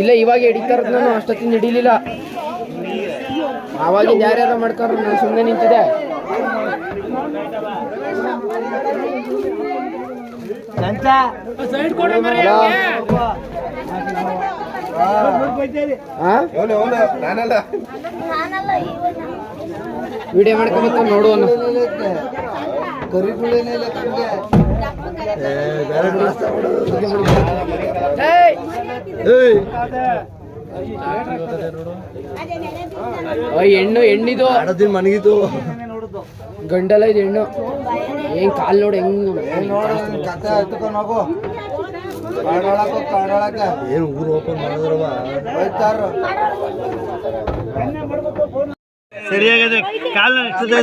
ಇಲ್ಲ ಇವಾಗ ಹಿಡಿತಾರ ನಾನು ಅಷ್ಟೊತ್ತಿಂದ ಹಿಡಿಲಿಲ್ಲ. ಅವಾಗ ಯಾರ್ಯಾರ ಮಾಡ್ತಾರ ನಾನು ಸುಮ್ಮನೆ ನಿಂತಿದ್ದೆ. ವಿಡಿಯೋ ಮಾಡ್ಕೊಂಬತ್ತ ನೋಡು ಅನ್ನು. ಏಯ್! ಓಯ್ ಹೆಣ್ಣು ಹೆಣ್ಣಿದು. ಮನಗಿತು ಗಂಡಲ್ಲ ಇದು ಹೆಣ್ಣು. ಏನ್ ಕಾಲ್ ನೋಡು ಹೆಂಗ್ ಕತೆ ಎತ್ಕೊಂಡು ಹೋಗು. ಕಾಡೊಳಕ ಕಾಡೊಳಕ ಏನು ಊರು ಓಪನ್ ಮಾಡಿದ್ರವ? ಹೋಯ್ತಾರ. ಸರಿಯಾಗಿದೆ. ಕಾಲು ಎಷ್ಟದ